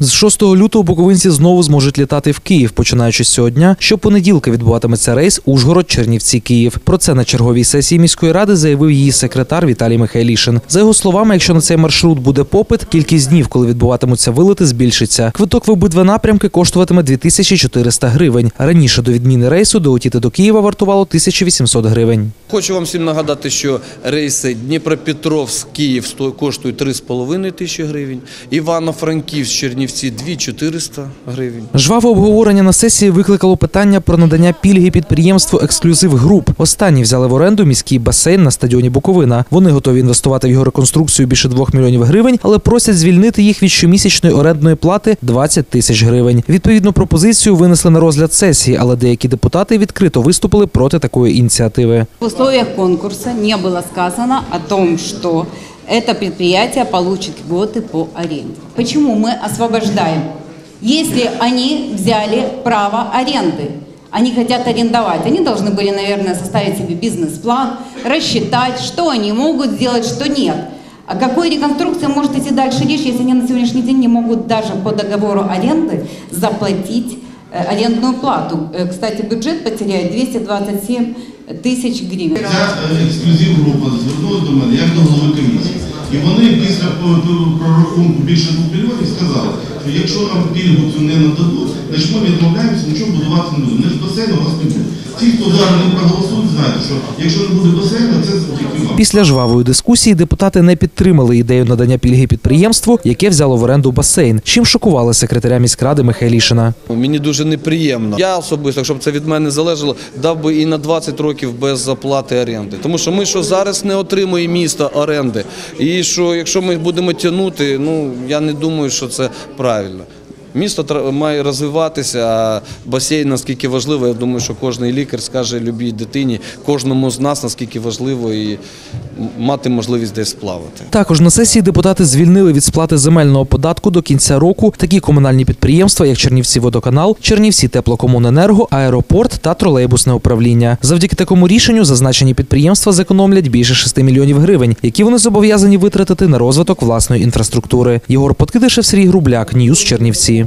З 6 лютого буковинці знову зможуть літати в Київ, починаючи з цього дня. Щопонеділка відбуватиметься рейс Ужгород Чернівці Київ. Про це на черговій сесії міської ради заявив її секретар Віталій Михайлішин. За його словами, якщо на цей маршрут буде попит, кількість днів, коли відбуватимуться вилети, збільшиться. Квиток в обидва напрямки коштуватиме 2400 гривень. Раніше до відміни рейсу долетіти до Києва вартувало 1800 гривень. Хочу вам всім нагадати, що рейси Дніпропетровськ, Київ коштують 3,5 тисячі гривень, Івано-Франківськ, Чернівці 2,400 гривень. Жваве обговорення на сесії викликало питання про надання пільги підприємству Ексклюзив Груп. Останні взяли в оренду міський басейн на стадіоні Буковина. Вони готові інвестувати в його реконструкцію більше 2 мільйонів гривень, але просять звільнити їх від щомісячної орендної плати 20 тисяч гривень. Відповідну пропозицію винесли на розгляд сесії, але деякі депутати відкрито виступили проти такої ініціативи. В условиях конкурса не было сказано о том, что это предприятие получит льготы по аренде. Почему мы освобождаем? Если они взяли право аренды, они хотят арендовать, они должны были, наверное, составить себе бизнес-план, рассчитать, что они могут сделать, что нет. О какой реконструкции может идти дальше речь, если они на сегодняшний день не могут даже по договору аренды заплатить э, арендную плату? Э, Кстати, бюджет потеряет 227 тысяч гривен. Ця е, ексклюзив група звернулася до мене як до голови комісії. І вони після прорахунку більше двох мільйонів сказали, що якщо нам пільгу цю не нададуть, значить ми відмовляємося, нічого будувати не будемо. Не ж басейну у нас не буде. Ті, хто зараз не проголосують, знають, що якщо не буде басейну, це завдяки. Після жвавої дискусії депутати не підтримали ідею надання пільги підприємству, яке взяло в оренду басейн, чим шокували секретаря міськради Михайлішина. Мені дуже неприємно. Я особисто, якщо це від мене залежало, дав би і на 20 років без оплати оренди. Тому що ми що зараз не отримує місто оренди. І що якщо ми будемо тягнути, ну я не думаю, що це правильно. Місто має розвиватися, а басейн наскільки важливо, я думаю, що кожен лікар скаже любій дитині, кожному з нас наскільки важливо і мати можливість десь плавати. Також на сесії депутати звільнили від сплати земельного податку до кінця року такі комунальні підприємства, як Чернівці Водоканал, Чернівці Теплокомуненерго, Аеропорт та тролейбусне управління. Завдяки такому рішенню зазначені підприємства зекономлять більше 6 мільйонів гривень, які вони зобов'язані витратити на розвиток власної інфраструктури. Єгор Подкидишев, Сергій Грубляк, Ньюс Чернівці.